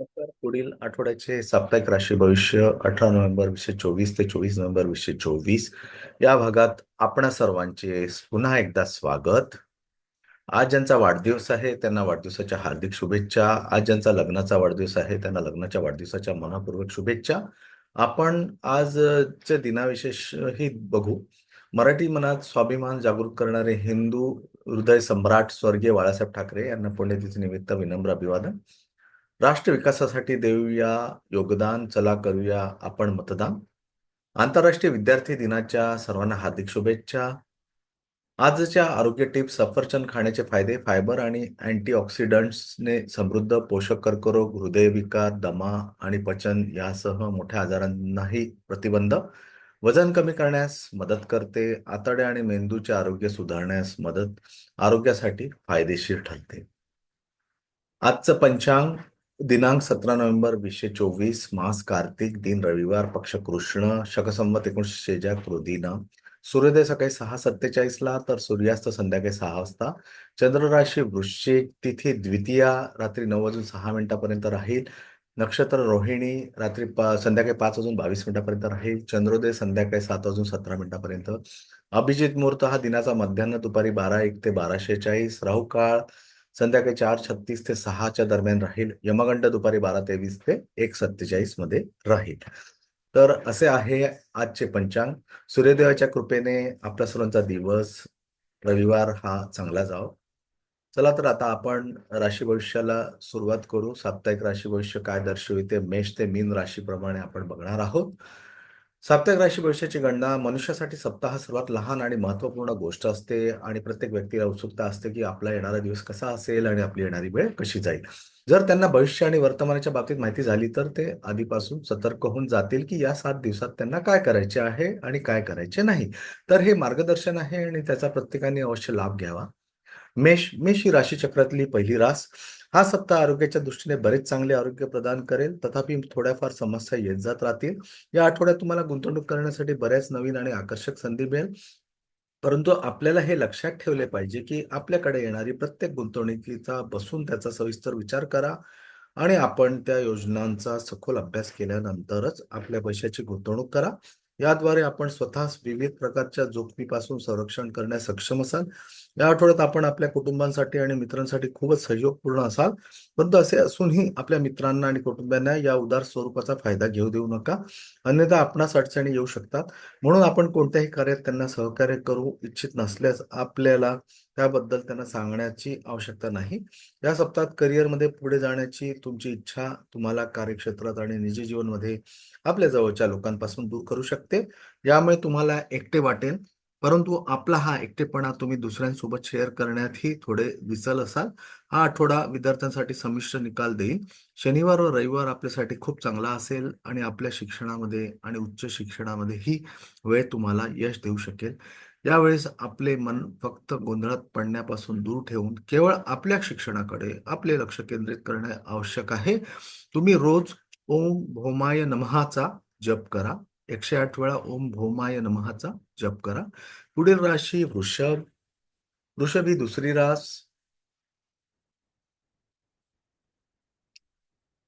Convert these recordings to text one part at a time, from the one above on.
पुढील आठवड्याचे साप्ताहिक राशी भविष्य अठरा नोव्हेंबर वीसशे चोवीस ते चोवीस नोव्हेंबर वीसशे चोवीस. या भागात आपणा सर्वांचे पुन्हा एकदा स्वागत. आज ज्यांचा वाढदिवस आहे त्यांना वाढदिवसाच्या हार्दिक शुभेच्छा. आज ज्यांचा लग्नाचा वाढदिवस आहे त्यांना लग्नाच्या वाढदिवसाच्या मनापूर्वक शुभेच्छा. आपण आजचे दिनाविशेष ही बघू. मराठी मनात स्वाभिमान जागृत करणारे हिंदू हृदय सम्राट स्वर्गीय बाळासाहेब ठाकरे यांना पुण्यतिथी निमित्त विनम्र अभिवादन. राष्ट्र विकासासाठी देऊया योगदान चला करूया आपण मतदान. आंतरराष्ट्रीय विद्यार्थी दिनाच्या सर्वांना हार्दिक शुभेच्छा. आजच्या आरोग्य टिप्स सफरचंद खाण्याचे फायदे फायबर आणि अँटीऑक्सिडंट्सने समृद्ध पोषक कर्करोग हृदयविकार दमा आणि पचन यासह मोठ्या आजारांनाही प्रतिबंध. वजन कमी करण्यास मदत करते. आतडे आणि मेंदूचे आरोग्य सुधारण्यास मदत आरोग्यासाठी फायदेशीर ठरते. आजचं पंचांग दिनांक सतरा नोव्हेंबर वीसशे चोवीस मास कार्तिक दिन रविवार पक्ष कृष्ण शकसंमत एकोणीसशे शेजा कृदिना सूर्योदय सकाळी सहा सत्तेचाळीसला तर सूर्यास्त संध्याकाळी सहा वाजता. चंद्र राशी वृश्चिक तिथी द्वितीया रात्री नऊ वाजून सहा मिनिटापर्यंत राहील. नक्षत्र रोहिणी रात्री पा संध्याकाळी पाच वाजून बावीस मिनिटापर्यंत राहील. चंद्रोदय संध्याकाळी सात वाजून सतरा मिनिटापर्यंत. अभिजित मुहूर्त हा दिनाचा मध्यान्ह दुपारी बारा एक ते बाराशे चाळीस. राहू काळ संध्याकाळी चार छत्तीस ते सहाच्या दरम्यान राहील. यमगंड दुपारी बारा तेवीस ते एक सत्तेचाळीसमध्ये राहील. तर असे आहे आजचे पंचांग. सूर्यदेवाच्या कृपेने आपल्या सर्वांचा दिवस रविवार हा चांगला जाव. चला तर आता आपण राशी भविष्याला सुरुवात करू. साप्ताहिक राशी भविष्य काय दर्शविते? मेष ते मीन राशीप्रमाणे आपण बघणार आहोत. साप्ताहिक राशी भविष्याची गणना मनुष्यासाठी सप्ताह सर्वात लहान आणि महत्त्वपूर्ण गोष्ट असते आणि प्रत्येक व्यक्तीला उत्सुकता असते की आपला येणारा दिवस कसा असेल आणि आपली येणारी वेळ कशी जाईल. जर त्यांना भविष्य आणि वर्तमानाच्या बाबतीत माहिती झाली तर ते आधीपासून सतर्क होऊन जातील की या सात दिवसात त्यांना काय करायचे आहे आणि काय करायचे नाही. तर हे मार्गदर्शन आहे आणि त्याचा प्रत्येकाने अवश्य लाभ घ्यावा. मेष मेष ही राशीचक्रातली पहिली रास. हा सप्ताह आरोग्याच्या दृष्टीने बरेच चांगले आरोग्य प्रदान करेल. तथापि थोड्याफार समस्या येत जात राहतील. या आठवड्यात तुम्हाला गुंतवणूक करण्यासाठी बऱ्याच नवीन आणि आकर्षक संधी मिळेल. परंतु आपल्याला हे लक्षात ठेवले पाहिजे की आपल्याकडे येणारी प्रत्येक गुंतवणुकीचा बसून त्याचा सविस्तर विचार करा आणि आपण त्या योजनांचा सखोल अभ्यास केल्यानंतरच आपल्या पैशाची गुंतवणूक करा. याद्वारे आपण स्वतःच विविध प्रकारच्या जोखमीपासून संरक्षण करण्यास सक्षम असाल. या आठवड्यात आपण आपल्या कुटुंबांसाठी आणि मित्रांसाठी खूपच सहयोगपूर्ण असाल. परंतु असे असूनही आपल्या मित्रांना आणि कुटुंबियांना या उदार स्वरूपाचा फायदा घेऊ देऊ नका. अन्यथा आपणास अडचणी येऊ शकतात. म्हणून आपण कोणत्याही कार्यात त्यांना सहकार्य करू इच्छित नसल्यास आपल्याला त्याबद्दल त्यांना सांगण्याची आवश्यकता नाही. या सप्ताहात करिअरमध्ये पुढे जाण्याची तुमची इच्छा तुम्हाला कार्यक्षेत्रात आणि निजी जीवनमध्ये आपल्या जवळच्या लोकांपासून दूर करू शकते. यामुळे तुम्हाला एकटे वाटेल. परंतु आपला हा एकटेपणा तुम्ही दुसऱ्यांसोबत शेअर करण्यातही थोडे विचल असाल. हा आठवडा विद्यार्थ्यांसाठी संमिश्र निकाल देईल. शनिवार व रविवार आपल्यासाठी खूप चांगला असेल आणि आपल्या शिक्षणामध्ये आणि उच्च शिक्षणामध्येही वेळ तुम्हाला यश देऊ शकेल. यावेळेस आपले मन फक्त गोंधळात पडण्यापासून दूर ठेवून केवळ आपल्या शिक्षणाकडे आपले लक्ष केंद्रित करणे आवश्यक आहे. तुम्ही रोज ओम भोमाय नमहाचा जप करा. एकशे आठ वेळा ओम भोमाय नमहाचा जप करा. पुढील राशी वृषभ. वृषभ ही दुसरी रास.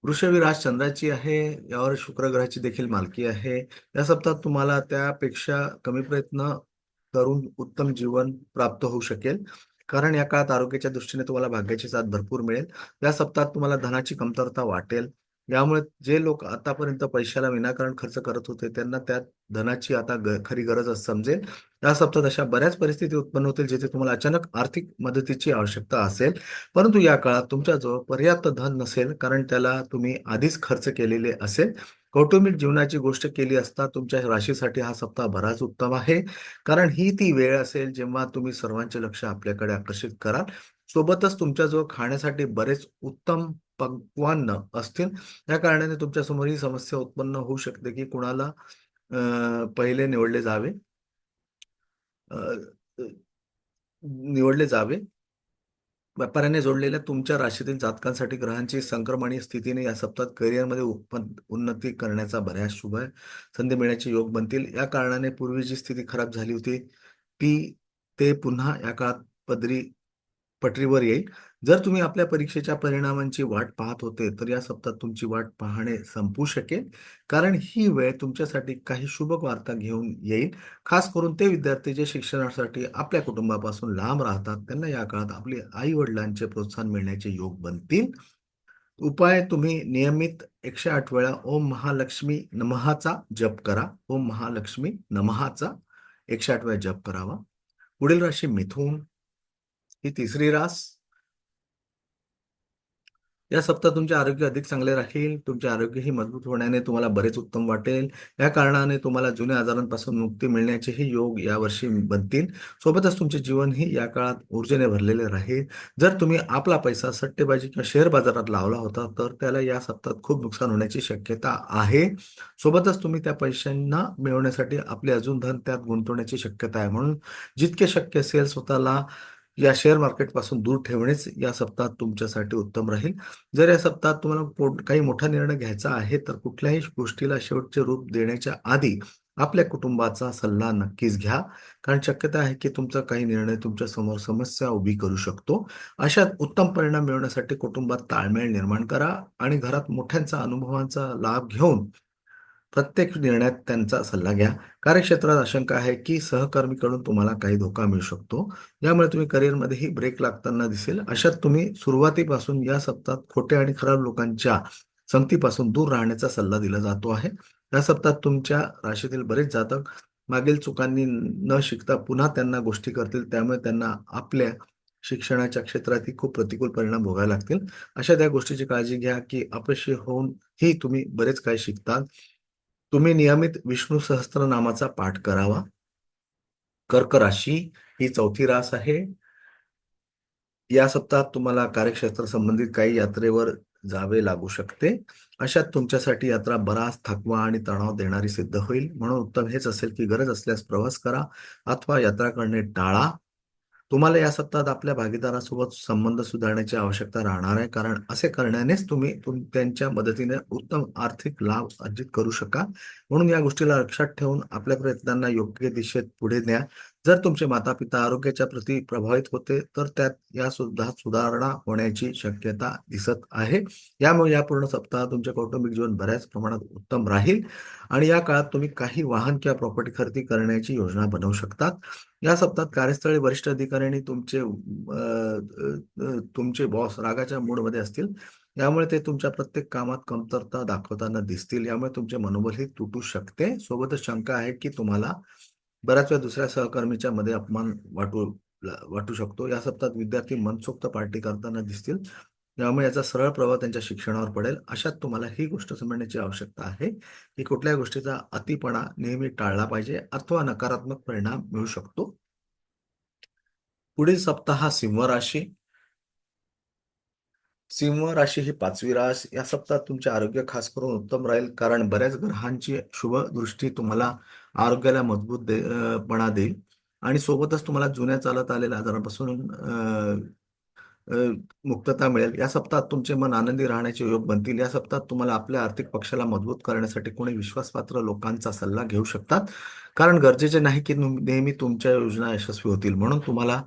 वृषभी रास चंद्राची आहे. यावर शुक्र ग्रहाची देखील मालकी आहे. या सप्ताहात तुम्हाला त्यापेक्षा कमी प्रयत्न करून उत्तम जीवन प्राप्त होऊ शकेल. कारण या काळात आरोग्याच्या दृष्टीने तुम्हाला भाग्याची साथ भरपूर मिळेल. या सप्ताहात तुम्हाला धनाची कमतरता वाटेल. यामुळे जे लोक आतापर्यंत पैशाला विनाकारण खर्च करत होते त्यांना त्या धनाची आता ग खरी गरज समजेल. या सप्ताहात अशा बऱ्याच परिस्थिती उत्पन्न होतील जिथे तुम्हाला अचानक आर्थिक मदतीची आवश्यकता असेल. परंतु या काळात तुमच्याजवळ पर्याप्त धन नसेल कारण त्याला तुम्ही आधीच खर्च केलेले असेल. कौटुंबिक जीवनाची गोष्ट केली असता तुमच्या राशीसाठी हा सप्ताह बराच उत्तम आहे. कारण ही ती वेळ असेल जेव्हा तुम्ही सर्वांचे लक्ष आपल्याकडे आकर्षित कराल. सोबतच तुमच्याजवळ खाण्यासाठी बरेच उत्तम पक्वान्न असतील. या कारणाने तुमच्यासमोर ही समस्या उत्पन्न होऊ शकते की कुणाला पहिले निवडले जावे. निवडले जावे. व्यापाऱ्याने जोडलेल्या तुमच्या राशीतील जातकांसाठी ग्रहांची संक्रमणीय स्थितीने या सप्ताहात करिअरमध्ये उन्नती करण्याचा बऱ्याच शुभ आहे संधी मिळण्याचे योग बनतील. या कारणाने पूर्वी जी स्थिती खराब झाली होती ती ते पुन्हा या काळात पदरी पटरीवर येईल. जर तुम्ही आपल्या परीक्षेच्या परिणामांची वाट पाहत होते तर या सप्ताहात तुमची वाट पाहणे संपू शकेल. कारण ही वेळ तुमच्यासाठी काही शुभ वार्ता घेऊन येईल. खास करून ते विद्यार्थी जे शिक्षणासाठी आपल्या कुटुंबापासून लांब राहतात त्यांना या काळात आपले आई वडिलांचे प्रोत्साहन मिळण्याचे योग बनतील. उपाय तुम्ही नियमित एकशे आठ वेळा ओम महालक्ष्मी नमहाचा जप करा. ओम महालक्ष्मी नमहाचा एकशे आठ वेळा जप करावा. पुढील राशी मिथून ही तिसरी रास. या सप्ताहात तुमचे आरोग्य अधिक चांगले राहील तुमचे आरोग्यही मजबूत होण्याने तुम्हाला बरेच उत्तम वाटेल. या कारणाने तुम्हाला जुन्या आजारांपासून मुक्ती मिळण्याचेही योग यावर्षी बनतील. सोबतच तुमचे जीवनही या काळात ऊर्जेने भरलेले राहील. जर तुम्ही आपला पैसा सट्टेबाजी किंवा शेअर बाजारात लावला होता तर त्याला या सप्ताहात खूप नुकसान होण्याची शक्यता आहे. सोबतच तुम्ही त्या पैशांना मिळवण्यासाठी आपले अजून धन त्यात गुंतवण्याची शक्यता आहे म्हणून जितके शक्य असेल स्वतःला या शेअर मार्केटपासून दूर ठेवणेच या सप्ताहात तुमच्यासाठी उत्तम राहील. जर या सप्ताहात तुम्हाला काही मोठा निर्णय घ्यायचा आहे तर कुठल्याही गोष्टीला शेवटचे रूप देण्याच्या आधी आपल्या कुटुंबाचा सल्ला नक्कीच घ्या. कारण शक्यता आहे की तुमचा काही निर्णय तुमच्यासमोर समस्या उभी करू शकतो. अशा उत्तम परिणाम मिळवण्यासाठी कुटुंबात ताळमेळ निर्माण करा आणि घरात मोठ्यांचा अनुभवांचा लाभ घेऊन प्रत्येक निर्णयात त्यांचा सल्ला घ्या. कार्यक्षेत्रात आशंका आहे की सहकर्मीकडून तुम्हाला काही धोका मिळू शकतो. यामुळे तुम्ही करिअरमध्येही ब्रेक लागताना दिसेल. अशात तुम्ही सुरुवातीपासून या सप्ताहात खोटे आणि खराब लोकांच्या संगतीपासून दूर राहण्याचा सल्ला दिला जातो आहे. या सप्ताहात तुमच्या राशीतील बरेच जातक मागील चुकांनी न शिकता पुन्हा त्यांना गोष्टी करतील. त्यामुळे त्यांना आपल्या शिक्षणाच्या क्षेत्रातही खूप प्रतिकूल परिणाम भोगायला लागतील. अशा त्या गोष्टीची काळजी घ्या की अपयशी होऊन ही तुम्ही बरेच काही शिकतात तुम्ही नियमित विष्णू सहस्त्रनामाचा पाठ करावा. कर्क राशी ही चौथी रास आहे. या सप्ताहात तुम्हाला कार्यक्षेत्र संबंधित काही यात्रेवर जावे लागू शकते. अशात तुमच्यासाठी यात्रा बराच थकवा आणि तणाव देणारी सिद्ध होईल. म्हणून उत्तम हेच असेल की गरज असल्यास प्रवास करा. अथवा यात्रा करणे टाळा. तुम्हाला या सप्ताहात आपल्या भागीदारासोबत संबंध सुधारण्याची आवश्यकता राहणार आहे. कारण असे करण्यानेच तुम्ही त्यांच्या मदतीने उत्तम आर्थिक लाभ अर्जित करू शका म्हणून या गोष्टीला लक्षात ठेवून आपल्या प्रयत्नांना योग्य दिशेत पुढे न्या. जर तुमचे माता पिता आरोग्याच्या प्रती प्रभावित होते तर त्यात या सुद्धा सुधारणा होण्याची शक्यता दिसत आहे. यामुळे या पूर्ण सप्ताह तुमचे कौटुंबिक जीवन बऱ्याच प्रमाणात उत्तम राहील आणि या काळात तुम्ही काही वाहन किंवा प्रॉपर्टी खरेदी करण्याची योजना बनवू शकतात. या सप्ताहात कार्यस्थळी वरिष्ठ अधिकाऱ्यांनी तुमचे तुमचे बॉस रागाच्या मूडमध्ये असतील. यामुळे ते तुमच्या प्रत्येक कामात कमतरता दाखवताना दिसतील. यामुळे तुमचे मनोबल तुटू शकते. सोबतच शंका आहे की तुम्हाला बऱ्याच वेळा दुसऱ्या सहकर्मीच्या मध्ये अपमान वाटू वाटू शकतो. या सप्ताहात विद्यार्थी मनसोक्त पार्टी करताना दिसतील. त्यामुळे याचा सरळ प्रभाव त्यांच्या शिक्षणावर पडेल. अशात तुम्हाला ही गोष्ट समजण्याची आवश्यकता आहे की कुठल्याही गोष्टीचा अतिपणा नेहमी टाळला पाहिजे अथवा नकारात्मक परिणाम मिळू शकतो. पुढील सप्ताह सिंह राशी. सिंह राशी ही पाचवी रास. या सप्ताहात तुमचे आरोग्य खास करून उत्तम राहील कारण बऱ्याच ग्रहांची शुभ दृष्टी तुम्हाला आरोग्याला मजबूत दे पणा देईल. आणि सोबतच तुम्हाला जुन्या चालत आलेल्या आजारांपासून मुक्तता मिळेल. या सप्ताहात तुमचे मन आनंदी राहण्याचे योग बनतील. या सप्ताहात तुम्हाला आपल्या आर्थिक पक्षाला मजबूत करण्यासाठी कोणी विश्वासपात्र लोकांचा सल्ला घेऊ शकतात. कारण गरजेचे नाही की नेहमी तुमच्या योजना यशस्वी होतील. म्हणून तुम्हाला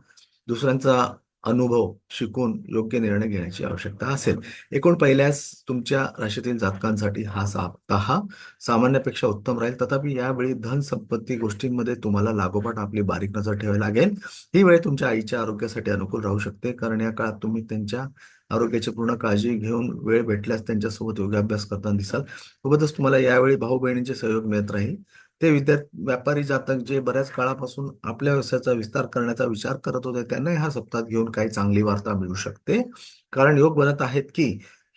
दुसऱ्यांचा अनुभव शिकून योग्य निर्णय घेण्याची आवश्यकता असेल. एकूण पहिल्यास तुमच्या राशीतील जातकांसाठी हा सप्ताह सामान्यापेक्षा उत्तम राहील. तथापि यावेळी धन संपत्ती गोष्टींमध्ये तुम्हाला लागोपाठ आपली बारीक नजर ठेवावी लागेल. ही वेळ तुमच्या आईच्या आरोग्यासाठी अनुकूल राहू शकते. कारण या काळात तुम्ही त्यांच्या आरोग्याची पूर्ण काळजी घेऊन वेळ भेटल्यास त्यांच्यासोबत योगाभ्यास करताना दिसाल. सोबतच तुम्हाला यावेळी भाऊ बहिणींचे सहयोग मिळत राहील. ते विद्यार्थी व्यापारी जातक जे बऱ्याच काळापासून आपल्या व्यवसायाचा विस्तार करण्याचा विचार करत होते त्यांना हा सप्ताहात घेऊन काही चांगली वार्ता मिळू शकते. कारण योग बनत आहेत की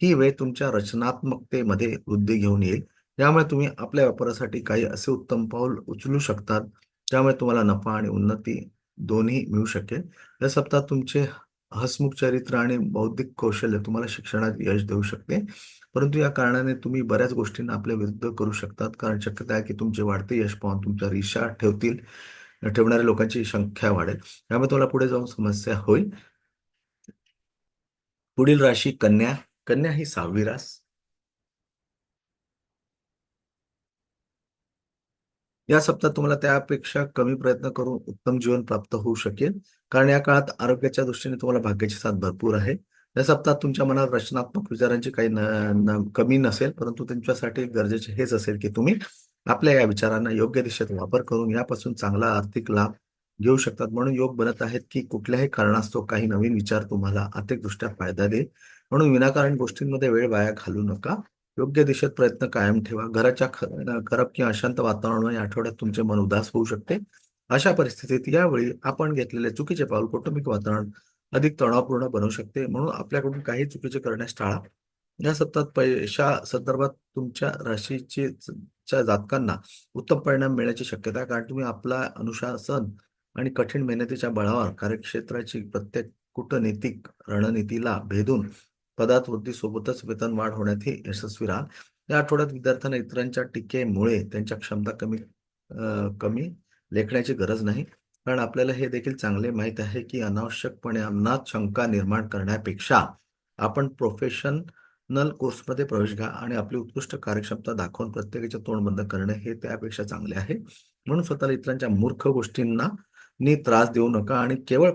ही वेळ तुमच्या रचनात्मकतेमध्ये वृद्धी घेऊन येईल. यामुळे तुम्ही आपल्या व्यापारासाठी काही असे उत्तम पाऊल उचलू शकतात ज्यामुळे तुम्हाला नफा आणि उन्नती दोन्ही मिळू शकेल. या सप्ताहात तुमचे हसमुख चरित्र आणि बौद्धिक कौशल्य तुम्हाला शिक्षणात यश देऊ शकते. परंतु या कारणाने तुम्ही बऱ्याच गोष्टींना आपल्या विरुद्ध करू शकतात. कारण शक्यता आहे की तुमचे वाढते यश पाहून तुमच्या रिशा ठेवतील. ठेवणाऱ्या लोकांची संख्या वाढेल. त्यामुळे तुम्हाला पुढे जाऊन समस्या होईल. पुढील राशी कन्या. कन्या ही सहावी रास. या सप्ताहात तुम्हाला त्यापेक्षा कमी प्रयत्न करून उत्तम जीवन प्राप्त होऊ शकेल. कारण या काळात आरोग्याच्या दृष्टीने तुम्हाला भाग्याची साथ भरपूर आहे. या सप्ताहात तुमच्या मनात रचनात्मक विचारांची काही कमी नसेल परंतु तुमच्यासाठी गरजेचे हेच असेल की तुम्ही आपल्या या विचारांना योग्य दिशेत वापर करून यापासून चांगला आर्थिक लाभ घेऊ शकतात. म्हणून योग बनत आहेत की कुठल्याही कारणास्तव काही नवीन विचार तुम्हाला आर्थिकदृष्ट्या फायदा देईल. म्हणून विनाकारण गोष्टींमध्ये वेळ वाया घालू नका. योग्य दिशेत प्रयत्न कायम ठेवा. घराच्या खराब किंवा अशांत वातावरणामुळे या आठवड्यात तुमचे मन उदास होऊ शकते. अशा परिस्थितीत यावेळी आपण घेतलेले चुकीचे पाऊल कौटुंबिक वातावरण अधिक तणावपूर्ण बनवू शकते. म्हणून आपल्याकडून काही चुकीचे करण्यास टाळा. या सप्ताहात पैशा संदर्भात तुमच्या राशीची च्या जातकांना उत्तम परिणाम मिळण्याची शक्यता आहे. कारण तुम्ही आपला अनुशासन आणि कठीण मेहनतीच्या बळावर कार्यक्षेत्राची प्रत्येक कूटनीतिक रणनीतीला भेदून पदात वृद्धीसोबतच वेतन वाढ होण्यातही यशस्वी राहाल. या आठवड्यात विद्यार्थ्यांना इतरांच्या टीकेमुळे त्यांच्या क्षमता कमी कमी लेखण्याची गरज नाही. कारण आपल्याला हे देखील चांगले माहीत आहे की अनावश्यकपणे अन्नात शंका निर्माण करण्यापेक्षा आपण प्रोफेशनल कोर्समध्ये प्रवेश घ्या आणि आपली उत्कृष्ट कार्यक्षमता दाखवून प्रत्येकाचे तोंड बंद करणे हे त्यापेक्षा चांगले आहे. म्हणून स्वतःला इतरांच्या मूर्ख गोष्टींना नी त्रास देऊ नका आणि केवळ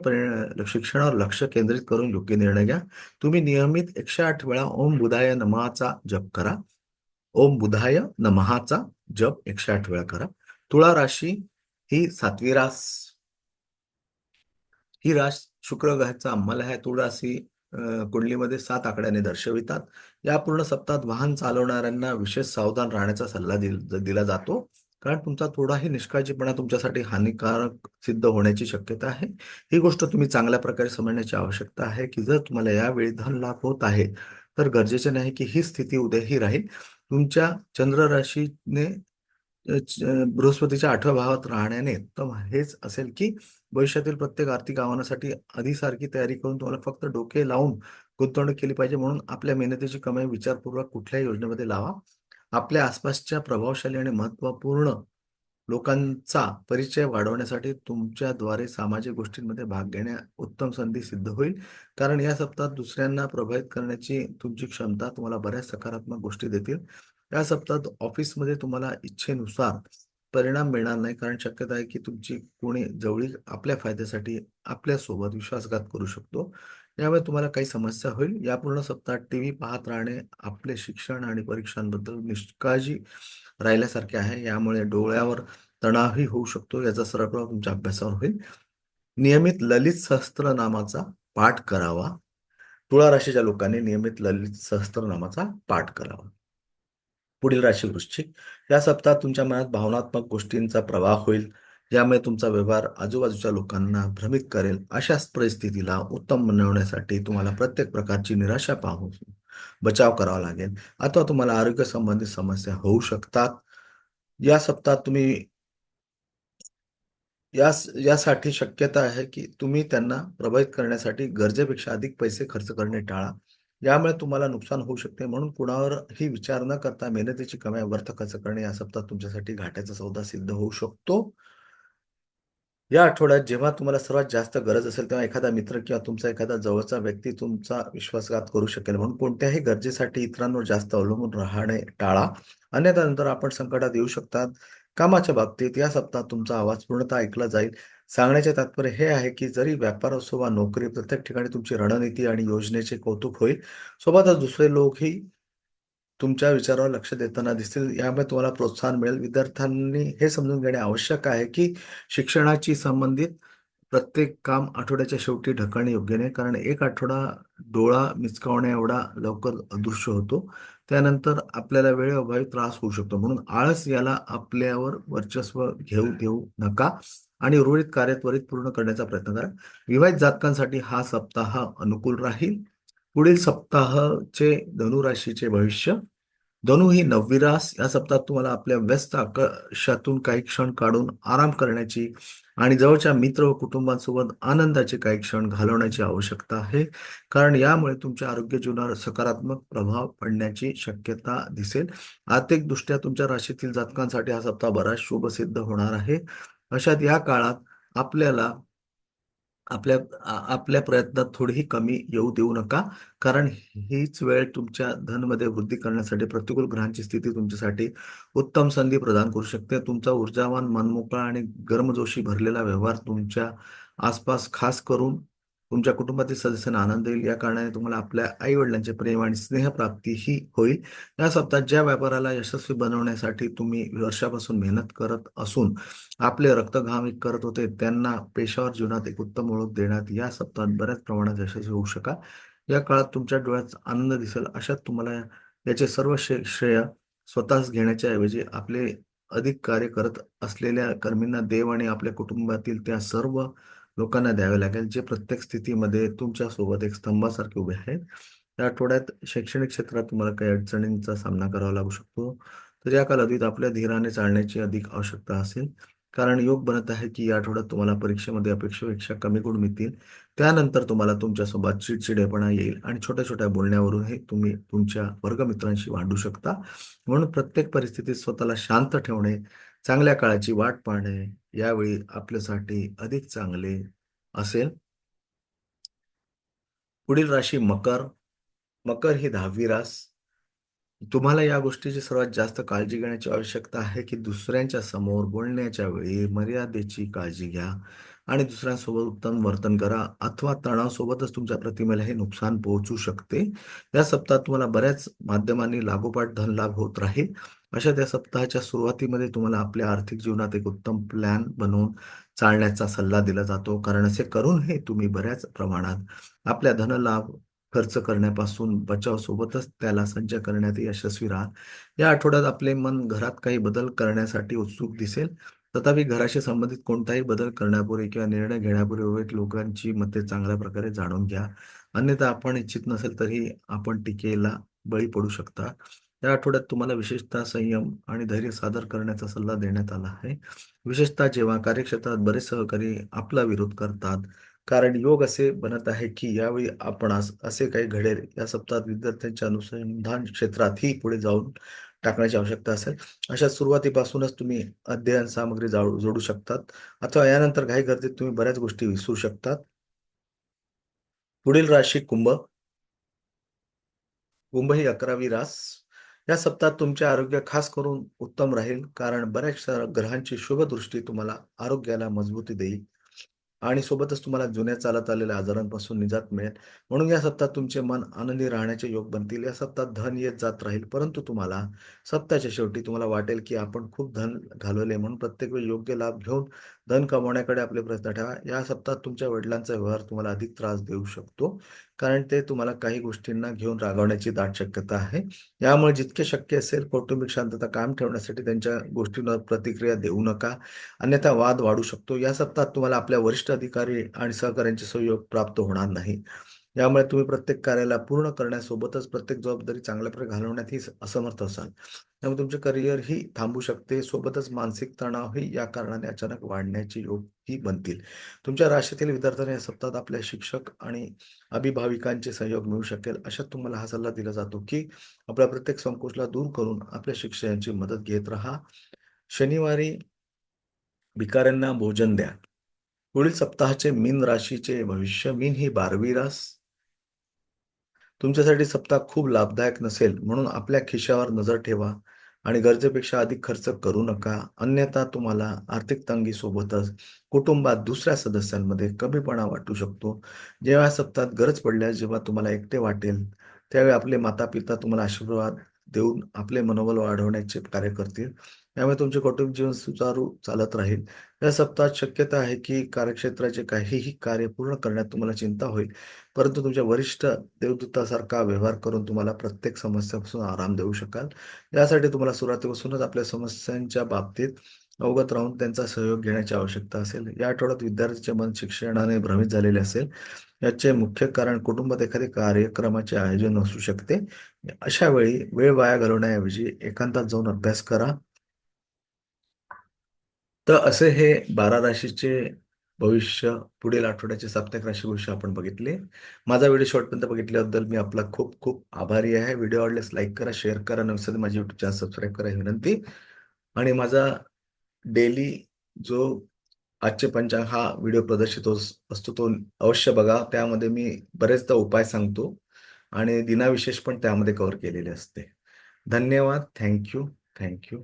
शिक्षणावर लक्ष केंद्रित करून योग्य निर्णय घ्या. तुम्ही नियमित एकशे आठ वेळा ओम बुधाय नमहाचा जप करा. ओम बुधाय नमहाचा जप एकशे आठ वेळा करा. तुळा राशी ही सातवी रास ही रास शुक्र ग्रहाचा अंमल आहे. कुंडलीमध्ये सात आकड्याने दर्शवितात. या पूर्ण सप्ताहात वाहन चालवणाऱ्यांना विशेष सावधान राहण्याचा सल्ला दिला जातो. कारण तुमचा थोडाही निष्काळजीपणा तुमच्यासाठी हानिकारक सिद्ध होण्याची शक्यता आहे. ही गोष्ट तुम्ही चांगल्या प्रकारे समजण्याची आवश्यकता आहे की जर तुम्हाला यावेळी धन लाभ होत आहे तर गरजेचे नाही की ही स्थिती उद्याही राहील. तुमच्या चंद्र राशीने बृहस्पतीच्या आठव्या भावात राहण्याने तर हेच असेल की भविष्यातील प्रत्येक आर्थिक आव्हानासाठी आधीसारखी तयारी करून तुम्हाला फक्त डोके लावून गुंतवणूक केली पाहिजे म्हणून आपल्या मेहनतीची कमाई विचारपूर्वक कुठल्याही योजनेमध्ये लावा. आपल्या आसपासच्या प्रभावशाली आणि महत्त्वपूर्ण लोकांचा परिचय वाढवण्यासाठी तुमच्याद्वारे सामाजिक गोष्टींमध्ये भाग घेण्या उत्तम संधी सिद्ध होईल. कारण या सप्ताहात दुसऱ्यांना प्रभावित करण्याची तुमची क्षमता तुम्हाला बऱ्याच सकारात्मक गोष्टी देतील. या सप्ताहात ऑफिसमध्ये तुम्हाला इच्छेनुसार परिणाम मिळणार नाही. कारण शक्यता आहे की तुमची कोणी जवळीक आपल्या फायद्यासाठी आपल्यासोबत विश्वासघात करू शकतो. यामुळे तुम्हाला काही समस्या होईल. या पूर्ण सप्ताहात टी व्ही पाहत राहणे आपले शिक्षण आणि परीक्षांबद्दल निष्काळजी राहिल्यासारखे आहे. यामुळे डोळ्यावर तणावही होऊ शकतो. याचा सरळ प्रभाव तुमच्या अभ्यासावर होईल. नियमित ललित सहस्त्रनामाचा पाठ करावा. तुळा राशीच्या लोकांनी नियमित ललित सहस्त्रनामाचा पाठ करावा. पुढील राशी वृश्चिक या सप्ताहात तुमच्या मनात भावनात्मक गोष्टींचा प्रवाह होईल ज्यामुळे तुमचा व्यवहार आजूबाजूच्या लोकांना भ्रमित करेल. अशाच परिस्थितीला उत्तम बनवण्यासाठी तुम्हाला प्रत्येक प्रकारची निराशा पाहून बचाव करावा लागेल अथवा तुम्हाला आरोग्य संबंधित समस्या होऊ शकतात. या सप्ताहात तुम्ही या यासाठी शक्यता आहे की तुम्ही त्यांना प्रभावित करण्यासाठी गरजेपेक्षा अधिक पैसे खर्च करणे टाळा. यामुळे तुम्हाला नुकसान होऊ शकते म्हणून कुणावरही विचार न करता मेहनतीची कमाई व्यर्थ खर्च करणे या सप्ताहात तुमच्यासाठी घाट्याचा सौदा सिद्ध होऊ शकतो. या आठवड्यात जेव्हा तुम्हाला सर्वात जास्त गरज असेल तेव्हा एखादा मित्र किंवा तुमचा एखादा जवळचा व्यक्ती तुमचा विश्वासघात करू शकेल म्हणून कोणत्याही गरजेसाठी इतरांवर जास्त अवलंबून राहणे टाळा. अन्यथा नंतर आपण संकटात येऊ शकतात. कामाच्या बाबतीत या सप्ताहात तुमचा आवाज पूर्णतः ऐकला जाईल. सांगण्याचे तात्पर्य हे आहे की जरी व्यापार असो वा नोकरी प्रत्येक ठिकाणी तुमची रणनीती आणि योजनेचे कौतुक होईल. सोबतच दुसरे लोकही तुमच्या विचारावर लक्ष देताना दिसतील. यामुळे तुम्हाला प्रोत्साहन मिळेल. विद्यार्थ्यांनी हे समजून घेणे आवश्यक आहे की शिक्षणाची संबंधित प्रत्येक काम आठवड्याच्या शेवटी ढकलणे योग्य नाही. कारण एक आठवडा डोळा मिचकावण्या एवढा लवकर अदृश्य होतो. त्यानंतर आपल्याला वेळेअभावी त्रास होऊ शकतो. म्हणून आळस याला आपल्यावर वर्चस्व घेऊ देऊ नका आणि उर्वरित कार्य त्वरित पूर्ण करण्याचा प्रयत्न करा. विवाहित जातकांसाठी हा सप्ताह अनुकूल राहील. पुढील सप्ताहचे धनुराशीचे भविष्य धनु ही नवविरास या सप्ताहात तुम्हाला आपल्या व्यस्त आकर्षातून काही क्षण काढून आराम करण्याची आणि जवळच्या मित्र व कुटुंबांसोबत आनंदाचे काही क्षण घालवण्याची आवश्यकता आहे. कारण यामुळे तुमच्या आरोग्य जीवनावर सकारात्मक प्रभाव पडण्याची शक्यता दिसेल. आर्थिक दृष्ट्या तुमच्या राशीतील जातकांसाठी हा सप्ताह बराच शुभसिद्ध होणार आहे. अशात या काळात आपल्याला आपल्या आपल्या प्रयत्नात थोडीही कमी येऊ देऊ नका. कारण हीच वेळ तुमच्या धनमध्ये वृद्धी करण्यासाठी प्रतिकूल ग्रहांची स्थिती तुमच्यासाठी उत्तम संधी प्रदान करू शकते. तुमचा ऊर्जावान मनमोकळा आणि गर्मजोशी भरलेला व्यवहार तुमच्या आसपास खास करून तुमच्या कुटुंबातील सदस्यांना आनंद येईल. या कारणाने तुम्हाला आपल्या आई वडिलांचे प्रेम आणि स्नेहप्राप्ती ही होईल. या सप्ताहात ज्या व्यापाराला यशस्वी बनवण्यासाठी तुम्ही वर्षापासून मेहनत करत असून आपले रक्तघाम करत होते त्यांना पेशावर जीवनात एक उत्तम ओळख देण्यात या सप्ताहात बऱ्याच प्रमाणात यशस्वी होऊ शका या काळात तुमच्या डोळ्यात आनंद दिसेल. अशात तुम्हाला याचे सर्व श्रेय स्वतःच घेण्याच्या ऐवजी आपले अधिक कार्य करत असलेल्या कर्मींना देव आणि आपल्या कुटुंबातील त्या सर्व लोकांना द्यावे लागेल जे प्रत्येक स्थितीमध्ये तुमच्यासोबत एक स्तंभासारखे उभे आहेत. या आठवड्यात शैक्षणिक क्षेत्रात तुम्हाला काही अडचणींचा सामना करावा लागू शकतो. तर या कालावधीत आपल्या धीराने चालण्याची अधिक आवश्यकता असेल. कारण योग बनत आहे की या आठवड्यात तुम्हाला परीक्षेमध्ये अपेक्षेपेक्षा कमी गुण मिळतील. त्यानंतर तुम्हाला तुमच्यासोबत चिडचिडेपणा येईल आणि छोट्या छोट्या बोलण्यावरूनही तुम्ही तुमच्या वर्गमित्रांशी वाढू शकता. म्हणून प्रत्येक परिस्थितीत स्वतःला शांत ठेवणे चांगल्या काळाची वाट पाहणे यावेळी आपल्यासाठी अधिक चांगले असेल. पुढील राशी मकर. मकर ही दहावी रास. तुम्हाला या गोष्टीची सर्वात जास्त काळजी घेण्याची आवश्यकता आहे की दुसऱ्यांच्या समोर बोलण्याच्या वेळी मर्यादेची काळजी घ्या आणि दुसऱ्यांसोबत उत्तम वर्तन करा अथवा तणावासोबतच तुमच्या प्रतिमेला हे नुकसान पोहोचू शकते. या सप्ताहात तुम्हाला बऱ्याच माध्यमांनी लागोपाठ धनलाभ होत राहील. अशा त्या सप्ताहाच्या सुरुवातीमध्ये तुम्हाला आपल्या आर्थिक जीवनात एक उत्तम प्लॅन बनवून चालण्याचा सल्ला दिला जातो. कारण असे करूनही तुम्ही बऱ्याच प्रमाणात आपल्या धनलाभ खर्च करण्यापासून बचाव सोबतच त्याला संचय करण्यात यशस्वी राहा या आठवड्यात आपले मन घरात काही बदल करण्यासाठी उत्सुक दिसेल. तथापि घराशी संबंधित कोणताही बदल करण्यापूर्वी किंवा निर्णय घेण्यापूर्वी विवेक लोकांची मते चांगल्या प्रकारे जाणून घ्या. अन्यथा आपण इच्छित नसेल तरी आपण टीकेला बळी पडू शकता. या आठवड्यात तुम्हाला विशेषतः संयम आणि धैर्य सादर करण्याचा सल्ला देण्यात आला आहे. विशेषतः जेव्हा कार्यक्षेत्रात बरेच सहकारी आपला विरोध करतात कारण योग असे बनत आहे की यावेळी आपण असे काही घडेल या सप्ताहात विद्यार्थ्यांच्या अनुसंधान क्षेत्रातही पुढे जाऊन टाकण्याची आवश्यकता असेल. अशा सुरुवातीपासूनच तुम्ही अध्ययन सामग्री जोडू शकतात अथवा यानंतर काही गर्दीत तुम्ही बऱ्याच गोष्टी विसरू शकतात. पुढील राशी कुंभ. कुंभ ही अकरावी रास. या सप्ताहात तुमचे आरोग्य खास करून उत्तम राहील कारण बऱ्याच ग्रहांची शुभ दृष्टी तुम्हाला आरोग्याला मजबूती देईल आणि सोबतच तुम्हाला जुन्या चालत आलेल्या आजारांपासून निजात मिळेल. म्हणून या सप्ताहात तुमचे मन आनंदी राहण्याचे योग बनतील. या सप्ताहात धन येत जात राहील परंतु तुम्हाला सप्ताहाच्या शेवटी तुम्हाला वाटेल की आपण खूप धन घालवले म्हणून प्रत्येक वेळी योग्य लाभ घेऊन धन कमवण्याकडे आपले प्रयत्न ठेवा. या सप्ताहात तुमच्या वडिलांचा व्यवहार तुम्हाला अधिक त्रास देऊ शकतो. कारण ते तुम्हाला काही गोष्टींना घेऊन रागवण्याची दाट शक्यता आहे. यामुळे जितके शक्य असेल कौटुंबिक शांतता कायम ठेवण्यासाठी त्यांच्या गोष्टींवर प्रतिक्रिया देऊ नका. अन्यथा वाद वाढू शकतो. या सप्ताहात तुम्हाला आपल्या वरिष्ठ अधिकारी आणि सहकार्यांचे सहयोग प्राप्त होणार नाही. यामुळे तुम्ही प्रत्येक कार्याला पूर्ण करण्यासोबतच प्रत्येक जबाबदारी चांगल्या प्रकारे घालवण्यातही असमर्थ असाल त्यामुळे तुमचे करिअर ही थांबू शकते. सोबतच मानसिक तणावही या कारणाने अचानक वाढण्याचे योग ही बनतील. तुमच्या राशीतील विद्यार्थ्यांना या सप्ताहात आपल्या शिक्षक आणि अभिभाविकांचे सहयोग मिळू शकेल अशा तुम्हाला हा सल्ला दिला जातो की आपल्या प्रत्येक संकोचला दूर करून आपल्या शिक्षकांची मदत घेत राहा. शनिवारी भिकाऱ्यांना भोजन द्या. पुढील सप्ताहाचे मीन राशीचे भविष्य मीन ही बारवी रास तुमच्यासाठी सप्ताह खूप लाभदायक नसेल म्हणून आपल्या खिशावर नजर ठेवा आणि गरजेपेक्षा अधिक खर्च करू नका. अन्यथा तुम्हाला आर्थिक तंगी सोबतच कुटुंबात दुसऱ्या सदस्यांमध्ये कमीपणा वाटू शकतो. जेव्हा सप्ताहात गरज पडल्यास जेव्हा तुम्हाला एकटे वाटेल त्यावेळी आपले माता पिता तुम्हाला आशीर्वाद देऊन आपले मनोबल वाढवण्याचे कार्य करतील. यामुळे तुमचे कौटुंबिक जीवन सुचारू चालत राहील. या सप्ताहात शक्यता आहे की कार्यक्षेत्राचे काहीही कार्य पूर्ण करण्यात तुम्हाला चिंता होईल. परंतु तुमच्या वरिष्ठ देवदूतासारखा व्यवहार करून तुम्हाला प्रत्येक समस्यापासून आराम देऊ शकाल. यासाठी तुम्हाला सुरुवातीपासूनच आपल्या समस्यांच्या बाबतीत अवगत राहून त्यांचा सहयोग घेण्याची आवश्यकता असेल. या आठवड्यात विद्यार्थ्यांचे मन शिक्षणाने भ्रमित झालेले असेल. याचे मुख्य कारण कुटुंबात एखादे कार्यक्रमाचे आयोजन असू शकते. अशा वेळी वेळ वाया घालवण्याऐवजी एकांतात जाऊन अभ्यास करा. तर असे हे बारा राशीचे भविष्य पुढील आठवड्याचे साप्ताहिक राशी भविष्य आपण बघितले. माझा व्हिडिओ शॉर्टपर्यंत बघितल्याबद्दल मी आपला खूप खूप आभारी आहे. व्हिडिओ आवडल्यास लाईक करा शेअर करा नव्हतं माझी युट्यूब चॅनल सबस्क्राईब करा विनंती. आणि माझा डेली जो आजचे पंचांग हा व्हिडिओ प्रदर्शित असतो तो अवश्य बघा. त्यामध्ये मी बरेचदा उपाय सांगतो आणि दिनाविशेष पण त्यामध्ये कव्हर केलेले असते. धन्यवाद. Thank you thank you